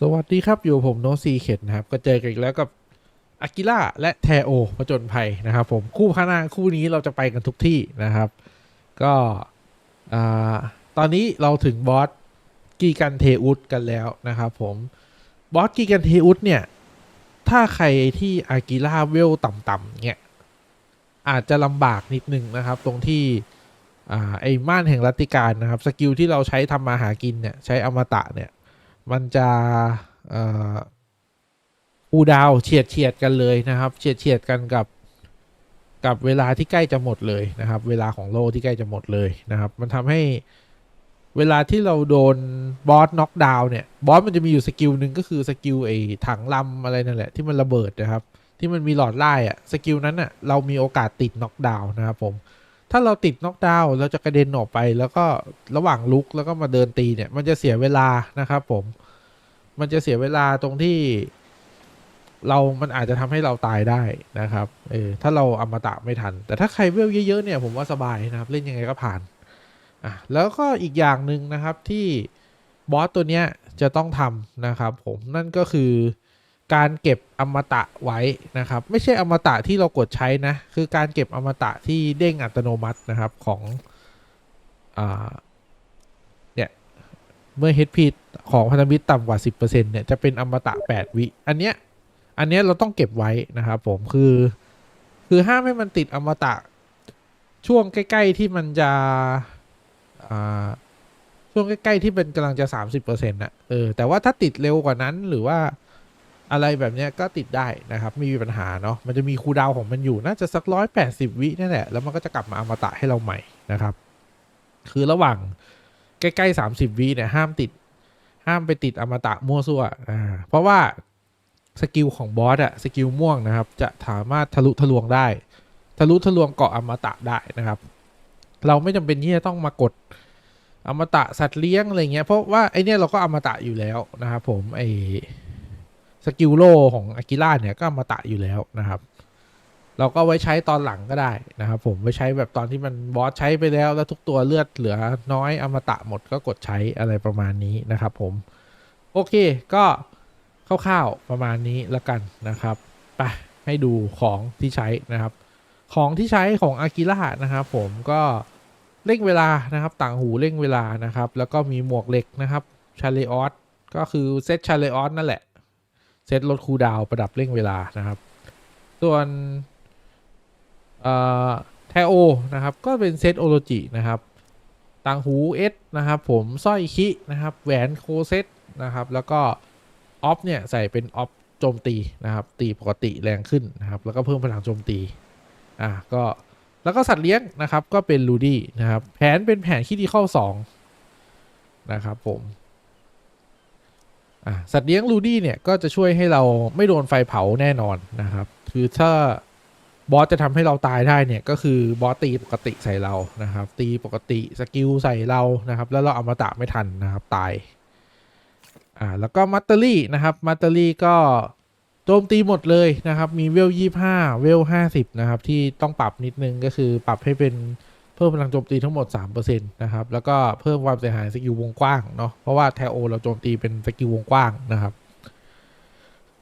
สวัสดีครับ อยู่ผมโนซีเข็ดนะครับ ก็เจอกันอีกแล้วกับอากิล่าและแทโอผจญภัยนะครับ ผมคู่พนางคู่นี้เราจะไปกันทุกที่นะครับ ก็อตอนนี้เราถึงบอสกีกันเทอุสกันแล้วนะครับผมบอสกีกันเทอุสเนี่ย ถ้าใครที่อากิล่าเวลต่ำๆเนี่ย อาจจะลำบากนิดนึงนะครับ ตรงที่อไอ้ม่านแห่งรัตติการนะครับ สกิลที่เราใช้ทำมาหากินเนี่ย ใช้อมตะเนี่ย มันจะคูดาวเฉียดเฉียดกันเลยนะครับ เฉียดเฉียดกันกับกับเวลาที่ใกล้จะหมดเลยนะครับ เวลาของโลที่ใกล้จะหมดเลยนะครับ มันทำให้เวลาที่เราโดนบอสน็อกดาวน์เนี่ยบอสมันจะมีอยู่สกิลหนึ่งก็คือสกิลไอ้ถังลำอะไรนั่นแหละที่มันระเบิดนะครับ ที่มันมีหลอดไล่อะสกิลนั้นอะเรามีโอกาสติดน็อกดาวน์นะครับผม ถ้าเราติดน็อกดาวน์เราจะกระเด็นออกไป แล้วก็ระหว่างลุกแล้วก็มาเดินตีเนี่ย มันจะเสียเวลานะครับผม มันจะเสียเวลาตรงที่ เรา มันอาจจะทำให้เราตายได้นะครับเออถ้าเราอมตะไม่ทัน แต่ถ้าใครเวลเยอะๆเนี่ยผมว่าสบายนะครับ เล่นยังไงก็ผ่านอะแล้วก็อีกอย่างหนึ่งนะครับที่บอสตัวเนี้ยจะต้องทำนะครับผมนั่นก็คือ การเก็บอมตะไว้นะครับ ไม่ใช่อมตะที่เรากดใช้นะ คือการเก็บอมตะที่เด้งอัตโนมัตินะครับของอ่าเมื่อ HP ของพันธมิตรต่ำกว่า 10%เนี่ยจะเป็นอมตะ 8 วิ อันเนี้ยอันเนี้ยเราต้องเก็บไว้นะครับผมคือคือห้ามให้มันติดอมตะช่วงใกล้ ๆ ที่มันจะอ่าช่วงใกล้ ๆ ที่เป็นกำลังจะ 30%นะเออแต่ว่าถ้าติดเร็วกว่านั้นหรือว่า อะไรแบบนี้ก็ติดได้นะครับไม่มีปัญหาเนาะมันจะมีคูดาวของมันอยู่น่าจะสักร้อยแปดสิบวินี่แหละแล้วมันก็จะกลับมาอมตะให้เราใหม่นะครับ คือระหว่างใกล้ๆสามสิบวิเนี่ยห้ามติด ห้ามไปติดอมตะมั่วซั่วอ่าเพราะว่าสกิลของบอสอะสกิลม่วงนะครับ จะสามารถทะลุทะลวงได้ ทะลุทะลวงเกาะอมตะได้นะครับ เราไม่จำเป็นที่จะต้องมากดอมตะสัตว์เลี้ยงอะไรเงี้ยเพราะว่าไอเนี้ยเราก็อมตะอยู่แล้วนะครับผมไอ สกิลโลของอากิล่าเนี่ยก็อมตะอยู่แล้วนะครับ เราก็ไว้ใช้ตอนหลังก็ได้นะครับ ผมไว้ใช้แบบตอนที่มันบอสใช้ไปแล้วแล้วทุกตัวเลือดเหลือน้อยอมตะหมดก็กดใช้อะไรประมาณนี้นะครับ ผม โอเคก็คร่าวๆประมาณนี้แล้วกันนะครับไปให้ดูของที่ใช้นะครับ ของที่ใช้ของอากิล่านะครับ ผมก็เร่งเวลานะครับ ต่างหูเร่งเวลานะครับ แล้วก็มีหมวกเหล็กนะครับชาเลออสก็คือเซตชาเลออสนั่นแหละ เซตลดคูดาวประดับเร่งเวลานะครับ ส่วนแทโอนะครับ ก็เป็นเซตโอโลจินะครับต่างหูเอสนะครับ ผมสร้อยคินะครับ แหวนโคเซตนะครับ แล้วก็ออฟเนี่ย ใส่เป็นออฟโจมตีนะครับ ตีปกติแรงขึ้นนะครับ แล้วก็เพิ่มพลังโจมตีอะก็แล้วก็สัตว์เลี้ยงนะครับ ก็เป็นลูดี้นะครับ แผนเป็นแผนคิดที่เข้าสองนะครับผม สัตว์เลี้ยงลูดี้เนี่ยก็จะช่วยให้เราไม่โดนไฟเผาแน่นอนนะครับ คือถ้าบอสจะทำให้เราตายได้เนี่ยก็คือบอสตีปกติใส่เรานะครับ ตีปกติสกิลใส่เรานะครับ แล้วเราเอามาตะไม่ทันนะครับตายอ่าแล้วก็มัตเตอรี่นะครับมัตเตอรี่ก็โจมตีหมดเลยนะครับ มีเวลยี่ห้าเวลห้าสิบนะครับ ที่ต้องปรับนิดนึงก็คือปรับให้เป็น เพิ่มพลังโจมตีทั้งหมด 3%นะครับ แล้วก็เพิ่มความเสียหายสกิลวงกว้างเนาะ เพราะว่าแทโอเราโจมตีเป็นสกิลวงกว้างนะครับ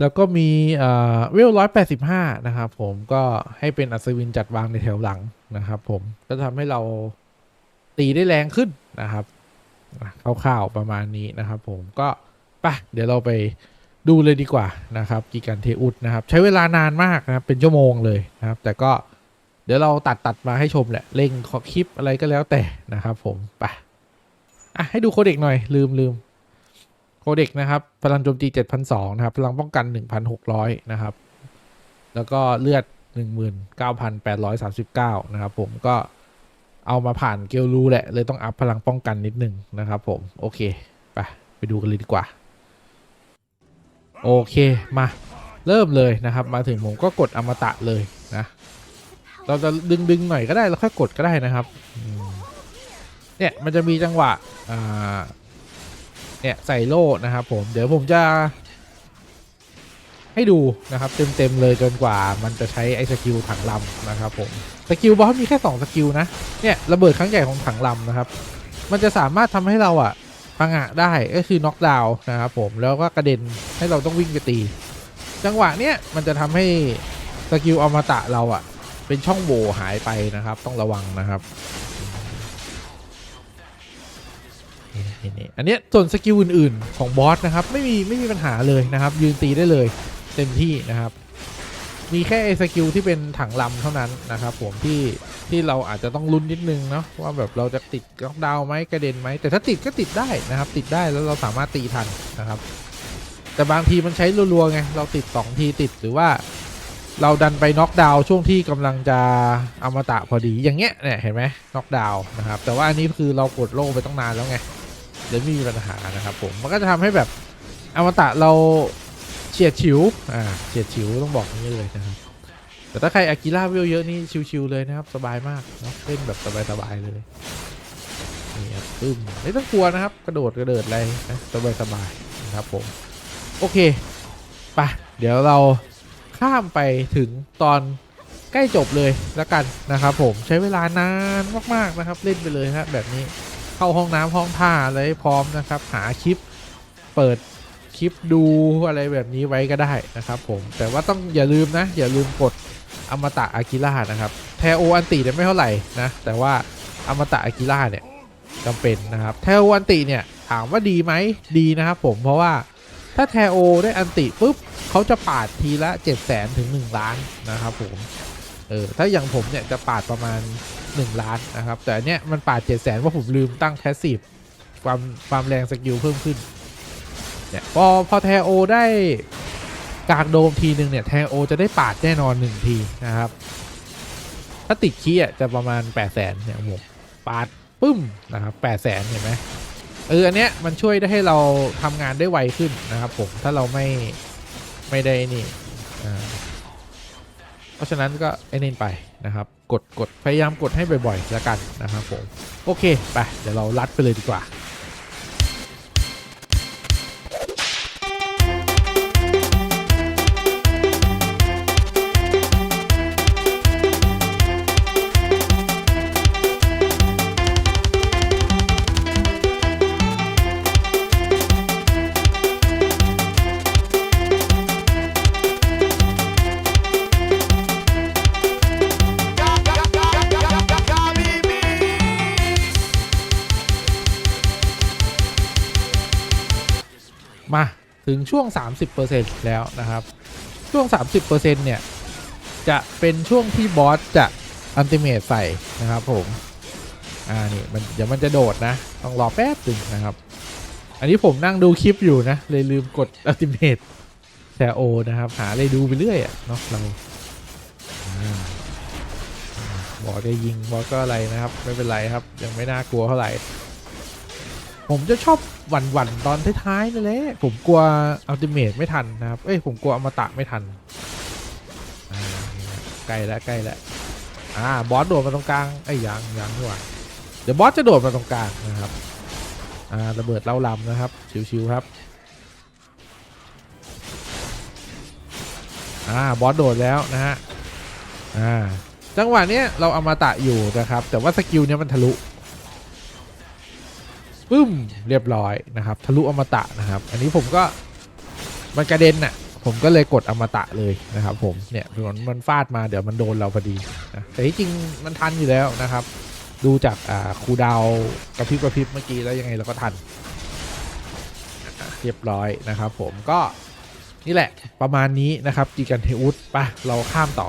แล้วก็มีเอ่อเวลร้อยแปดสิบห้านะครับผมก็ให้เป็นอัศวินจัดวางในแถวหลังนะครับผม ก็ทำให้เราตีได้แรงขึ้นนะครับคร่าวๆประมาณนี้นะครับผมก็ไปเดี๋ยวเราไปดูเลยดีกว่านะครับกิกันเทอุสนะครับ ใช้เวลานานมากนะครับเป็นชั่วโมงเลยนะครับ แต่ก็ เดี๋ยวเราตัดตัดมาให้ชมแหละเร่งขอคลิปอะไรก็แล้วแต่นะครับผมไปอะให้ดูโคเด็กหน่อยลืมลืมโคเด็กนะครับ พลังโจมตี 7,200 นะครับ พลังป้องกัน 1,600 นะครับ แล้วก็เลือด 19,839 นะครับผมก็เอามาผ่านเกลรูแหละ เลยต้องอัพพลังป้องกันนิดนึงนะครับผม โอเค ไป ไปดูกันเลยดีกว่า โอเคมา เริ่มเลยนะครับ มาถึงผมก็กดอมตะเลยนะ เราจะดึงดึงหน่อยก็ได้ แล้วค่อยกดก็ได้นะครับ เนี่ยมันจะมีจังหวะเนี่ยใส่โล่นะครับ ผม เดี๋ยวผมจะ ให้ดูนะครับเต็มๆเลยจนกว่ามันจะใช้ไอ้สกิลถังลำนะครับผมสกิลบอสมีแค่2สกิลนะเนี่ยระเบิดครั้งใหญ่ของถังลำนะครับ มันจะสามารถทำให้เราอะพังอะได้ก็คือน็อกดาวน์นะครับผมแล้วก็กระเด็นให้เราต้องวิ่งไปตี จังหวะเนี้ยมันจะทำให้สกิลอมตะเราอะ เป็นช่องโหว่หายไปนะครับ ต้องระวังนะครับอันนี้ส่วนสกิลอื่นๆของบอสนะครับไม่มีไม่มีปัญหาเลยนะครับ ยืนตีได้เลยเต็มที่นะครับ มีแค่ไอ้สกิลที่เป็นถังลำเท่านั้นนะครับ ผมที่ที่เราอาจจะต้องลุ้นนิดนึงเนาะว่าแบบเราจะติดล็อกดาวไหมกระเด็นไหมแต่ถ้าติดก็ติดได้นะครับ ติดได้แล้วเราสามารถตีทันนะครับ แต่บางทีมันใช้รัวๆไงเราติด 2 ทีติดหรือว่า เราดันไปน็อกดาวน์ช่วงที่กำลังจะอมตะพอดีอย่างเงี้ยเนี่ยเห็นไหมน็อกดาวน์นะครับ แต่ว่าอันนี้คือเรากดโล่ไปตั้งนานแล้วไงเลยไม่มีปัญหานะครับผมมันก็จะทำให้แบบอมตะเราเฉียดฉิวอ่าเฉียดฉิวต้องบอกงนี้เลยนะครับแต่ถ้าใครอากิล่าเวลเยอะนี่ชิวๆเลยนะครับ สบายมากเนาะเล่นแบบสบายๆเลยนี่ครับปึ้มไม่ต้องกลัวนะครับ กระโดดกระเดิดอะไรนะสบายๆนะครับผมโอเคไปเดี๋ยวเรา ข้ามไปถึงตอนใกล้จบเลยแล้วกันนะครับผมใช้เวลานานมากๆนะครับ เล่นไปเลยครับแบบนี้เข้าห้องน้ำห้องท่าอะไรพร้อมนะครับ หาคลิปเปิดคลิปดูอะไรแบบนี้ไว้ก็ได้นะครับผมแต่ว่าต้องอย่าลืมนะ อย่าลืมกดอมตะอากิล่านะครับแทโออันติเนี่ยไม่เท่าไหร่นะแต่ว่าอมตะอากิล่าเนี่ยจำเป็นนะครับแทโออันติเนี่ยถามว่าดีไหมดีนะครับผมเพราะว่า ถ้าแทโอได้อันติปุ๊บเขาจะปาดทีละ 7 0 0 0 0ถึง 1 ล้านนะครับผมเออถ้าอย่างผมเนี่ยจะปาดประมาณ 1 ล้านนะครับ แต่เนี้ยมันปาด 7 0 0 0 0 0ว่าผมลืมตั้งแพสซีฟความความแรงสกิลเพิ่มขึ้นเนี่ยพอพอแทโอได้กากโดมทีหนึ่งเนี่ยแทโอจะได้ปาดแน่นอน 1 ทีนะครับถ้าติดคีย์อะจะประมาณ8 0 0 0 0 0เนี่ยผมปาดปึ้มนะครับ 8 0 0 0 0 0เห็นไหม เอออันเนี้ยมันช่วยได้ให้เราทำงานได้ไวขึ้นนะครับผมถ้าเราไม่ไม่ได้นี่เพราะฉะนั้นก็ไอ้นี่ไปนะครับ กดกดพยายามกดให้บ่อยๆแล้วกันนะครับผมโอเคไปเดี๋ยวเราลัดไปเลยดีกว่า ถึงช่วง 30%แล้วนะครับ ช่วง 30%เนี่ย จะเป็นช่วงที่บอสจะอันติเมตใส่นะครับผม อ่านี่มันเดี๋ยวมันจะโดดนะ ต้องรอแป๊บหนึ่งนะครับ อันนี้ผมนั่งดูคลิปอยู่นะ เลยลืมกดอัลติเมตแซโอนะครับ หาอะไรดูไปเรื่อยอะเนาะเราบอสจะยิงบอสก็อะไรนะครับ ไม่เป็นไรครับ ยังไม่น่ากลัวเท่าไหร่ ผมจะชอบหวั่นหวั่นๆตอนท้ายๆนั่นแหละผมกลัวอัลติเมทไม่ทันนะครับ เอ้ยผมกลัวอมตะไม่ทันใกล้แล้วใกล้แล้วอ่าบอสโดดมาตรงกลางไอ้ยยังยังดีกว่าเดี๋ยวบอสจะโดดมาตรงกลางนะครับอ่าระเบิดเล่าลำนะครับชิวๆครับอ่าบอสโดดแล้วนะฮะอ่าจังหวะเนี้ยเราอมตะอยู่นะครับ แต่ว่าสกิลเนี้ยมันทะลุ ปึ้มเรียบร้อยนะครับ ทะลุอมตะนะครับ อันนี้ผมก็มันกระเด็นน่ะ ผมก็เลยกดอมตะเลยนะครับ ผมเนี่ยมันมันฟาดมาเดี๋ยวมันโดนเราพอดีนะแต่ที่จริงมันทันอยู่แล้วนะครับ ดูจากอ่าคูดาวกระพริบกระพริบเมื่อกี้แล้วยังไงเราก็ทันเรียบร้อยนะครับ ผมก็นี่แหละประมาณนี้นะครับจีกันเทอุสไปเราข้ามต่อ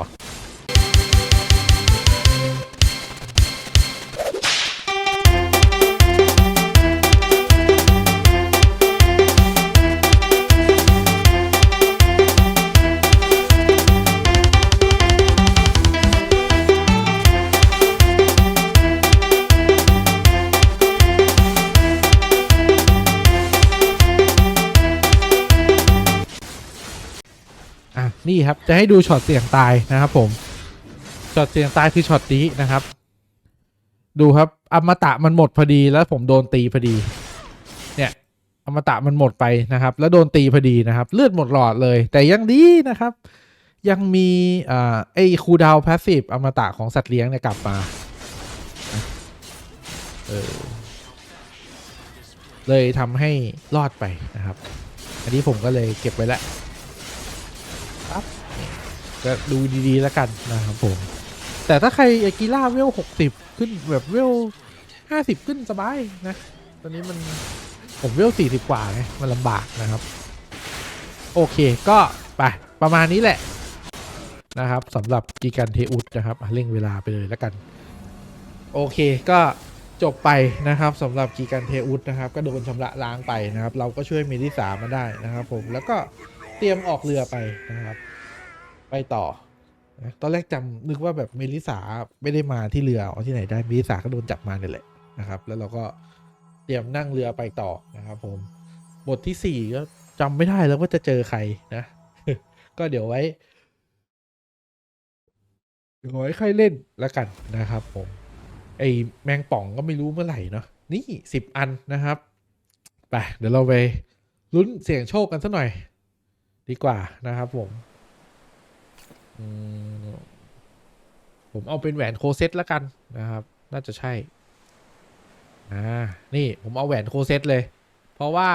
นี่ครับจะให้ดูช็อตเสี่ยงตายนะครับผมช็อตเสี่ยงตายคือช็อตนี้นะครับ ดูครับอมตะมันหมดพอดีแล้วผมโดนตีพอดี เนี่ยอมตะมันหมดไปนะครับ แล้วโดนตีพอดีนะครับ เลือดหมดหลอดเลย แต่ยังดีนะครับ ยังมีอ่าไอ้คูดาวพาสซีฟอมตะของสัตว์เลี้ยงเนี่ยกลับมาเออเลยทำให้รอดไปนะครับ อันนี้ผมก็เลยเก็บไว้แล้ว ก็ดูดีๆแล้วกันนะครับผม แต่ถ้าใครอากิล่าเวลหกสิบขึ้นแบบเวลห้าสิบขึ้นสบายนะ ตอนนี้มันผมเวลสี่สิบกว่าไงมันลำบากนะครับ โอเคก็ไปประมาณนี้แหละนะครับสำหรับกีกันเทอุสนะครับเร่งเวลาไปเลยแล้วกัน โอเคก็จบไปนะครับสำหรับกีกันเทอุสนะครับ ก็โดนชำระล้างไปนะครับ เราก็ช่วยเมลิสามาได้นะครับ ผมแล้วก็เตรียมออกเรือไปนะครับ ไปต่อนะตอนแรกจำนึกว่าแบบเมลิสาไม่ได้มาที่เรือเอาที่ไหนได้เมลิสาก็โดนจับมาเนี่ยแหละนะครับ แล้วเราก็เตรียมนั่งเรือไปต่อนะครับ ผม บทที่สี่ก็จำไม่ได้แล้วว่าจะเจอใครนะ ก็เดี๋ยวไว้เดี๋ยวไว้ค่อยเล่นแล้วกันนะครับผม ไอแมงป่องก็ไม่รู้เมื่อไหร่เนาะนี่สิบอันนะครับไปเดี๋ยวเราไปลุ้นเสี่ยงโชคกันสักหน่อย ดีกว่านะครับผม ผมเอาเป็นแหวนโคเซตแล้วกันนะครับ น่าจะใช่ อ่า นี่ผมเอาแหวนโคเซตเลย เพราะว่า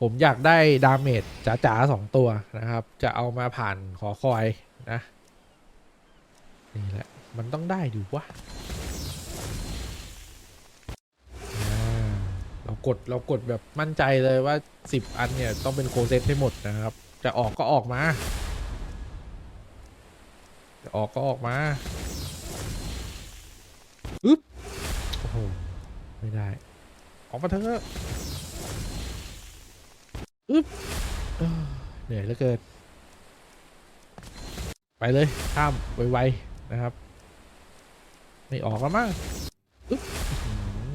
ผมอยากได้ดาเมจจ๋าๆสองตัวนะครับ จะเอามาผ่านขอคอยนะ นี่แหละ มันต้องได้ดูวะเรากดเรากดแบบมั่นใจเลยว่าสิบอันเนี่ย ต้องเป็นโคเซตให้หมดนะครับ จะออกก็ออกมา ออกก็ออกมาอึ๊บโอ้โหไม่ได้ ออกมาเถอะอึ๊บเอ้อเหนื่อยเหลือเกินไปเลยข้ามไวๆนะครับ ไม่ออกแล้วมั้งอึ๊บอื้อหือ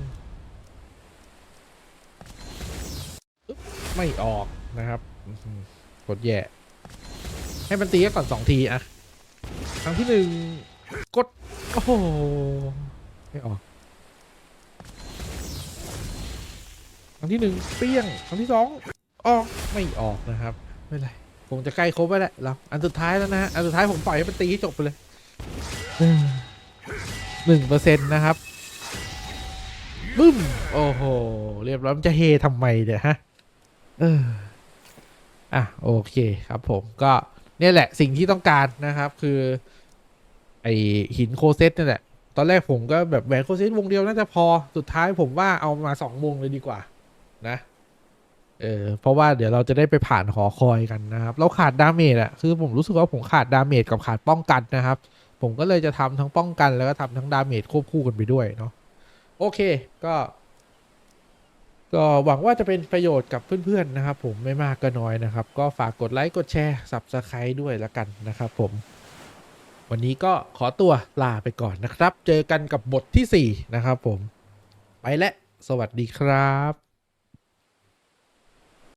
อึ๊บไม่ออกนะครับอื้อหือกดแย่ ให้มันตีก่อนสองทีอะค รั้งที่หนึ่งกด โอ้โห ไม่ออก ครั้งที่หนึ่งเปี้ยง ครั้งที่สองออก ไม่ออกนะครับ ไม่ไรคงจะใกล้ครบแล้วแหละเราอันสุดท้ายแล้วนะฮะอันสุดท้ายผมปล่อยให้มันตีจบไปเลยหนึ่งเปอร์เซ็นต์นะครับบึ้ม โอ้โห เรียบร้อยมันจะเฮทำไมเนี่ยฮะ เออ อะ โอเคครับผมก็เนี่ยแหละสิ่งที่ต้องการนะครับ คือ อหินโคเซตนี่แหละ ตอนแรกผมก็แบบแหวนโคเซตวงเดียวน่าจะพอสุดท้ายผมว่าเอามาสองวงเลยดีกว่า นะเออเพราะว่าเดี๋ยวเราจะได้ไปผ่านหอคอยกันนะครับ เราขาดดาเมจอะคือผมรู้สึกว่าผมขาดดาเมจกับขาดป้องกันนะครับ ผมก็เลยจะทำทั้งป้องกันแล้วก็ทำทั้งดาเมจควบคู่กันไปด้วยเนาะโอเคก็ ก็หวังว่าจะเป็นประโยชน์กับเพื่อนๆนะครับ ผมไม่มากก็น้อยนะครับ ก็ฝากกดไลค์กดแชร์ Subscribe ด้วยละกันนะครับผม วันนี้ก็ขอตัวลาไปก่อนนะครับ เจอกันกับบทที่ 4 นะครับผม ไปและ สวัสดีครับ